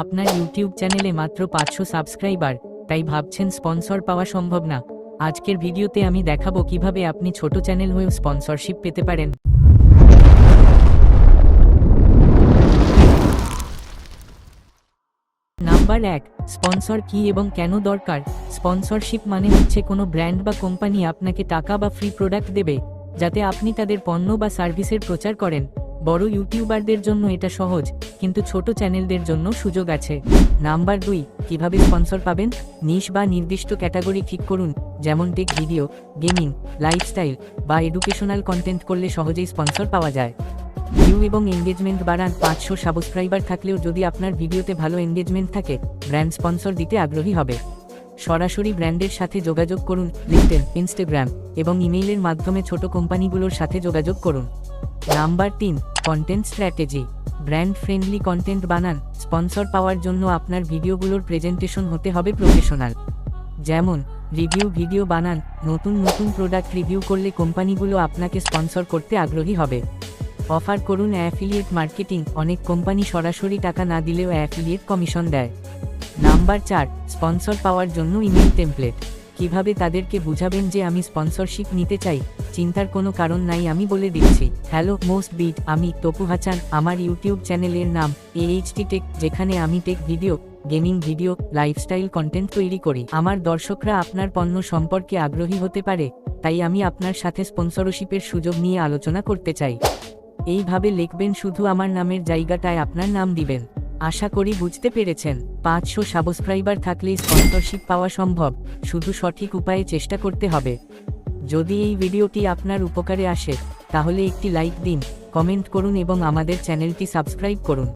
আপনার ইউটিউব চ্যানেলে মাত্র পাঁচশো সাবস্ক্রাইবার তাই ভাবছেন স্পন্সর পাওয়া সম্ভব না। আজকের ভিডিওতে আমি দেখাবো কীভাবে আপনি ছোট চ্যানেল হয়েও স্পন্সরশিপ পেতে পারেন। নাম্বার এক স্পন্সর কি এবং কেন দরকার? স্পন্সরশিপ মানে হচ্ছে কোনো ব্র্যান্ড বা কোম্পানি আপনাকে টাকা বা ফ্রি প্রোডাক্ট দেবে, যাতে আপনি তাদের পণ্য বা সার্ভিসের প্রচার করেন। বড় ইউটিউবারদের জন্য এটা সহজ, কিন্তু ছোট চ্যানেলদের জন্য সুযোগ আছে। নাম্বার দুই, কীভাবে স্পন্সর পাবেন? নিশ বা নির্দিষ্ট ক্যাটাগরি ঠিক করুন, যেমন টেক ভিডিও, গেমিং, লাইফস্টাইল বা এডুকেশনাল কন্টেন্ট করলে সহজেই স্পন্সর পাওয়া যায়। ভিউ এবং এঙ্গেজমেন্ট বাড়ান, পাঁচশো সাবস্ক্রাইবার থাকলেও যদি আপনার ভিডিওতে ভালো এঙ্গেজমেন্ট থাকে, ব্র্যান্ড স্পন্সর দিতে আগ্রহী হবে। সরাসরি ব্র্যান্ডের সাথে যোগাযোগ করুন, লিঙ্কডইন, ইনস্টাগ্রাম এবং ইমেইলের মাধ্যমে ছোট কোম্পানিগুলোর সাথে যোগাযোগ করুন। নাম্বার তিন content strategy brand friendly content বানান স্পন্সর পাওয়ার জন্য আপনার ভিডিওগুলোর প্রেজেন্টেশন হতে হবে প্রফেশনাল যেমন রিভিউ ভিডিও বানান, নতুন নতুন প্রোডাক্ট রিভিউ করলে কোম্পানিগুলো আপনাকে স্পন্সর করতে আগ্রহী হবে। অফার করুন অ্যাফিলিয়েট মার্কেটিং অনেক কোম্পানি সরাসরি টাকা না দিলেও অ্যাফিলিয়েট কমিশন দেয়। নাম্বার চার স্পন্সর পাওয়ার জন্য ইমেল টেমপ্লেট কীভাবে তাদেরকে বুঝাবেন যে আমি স্পন্সরশিপ নিতে চাই? চিন্তার কোনো কারণ নাই আমি বলে দিচ্ছি। হ্যালো মোস্ট বিট আমি তপু হাচান, আমার ইউটিউব চ্যানেলের নাম এইচটি টেক যেখানে আমি tech video gaming video lifestyle content তৈরি করি। আমার দর্শকরা আপনার পণ্য সম্পর্কে আগ্রহী হতে পারে, তাই আমি আপনার সাথে স্পন্সরশিপের সুযোগ নিয়ে আলোচনা করতে চাই। এইভাবে লিখবেন, শুধু আমার নামের জায়গাটায় আপনার নাম দিবেন। আশা করি বুঝতে পেরেছেন, পাঁচশো সাবস্ক্রাইবার থাকলে স্পন্সরশিপ পাওয়া সম্ভব, শুধু সঠিক উপায়ে চেষ্টা করতে হবে। যদি এই ভিডিওটি আপনার উপকারে আসে, তাহলে একটি লাইক দিন, কমেন্ট করুন এবং আমাদের চ্যানেলটি সাবস্ক্রাইব করুন।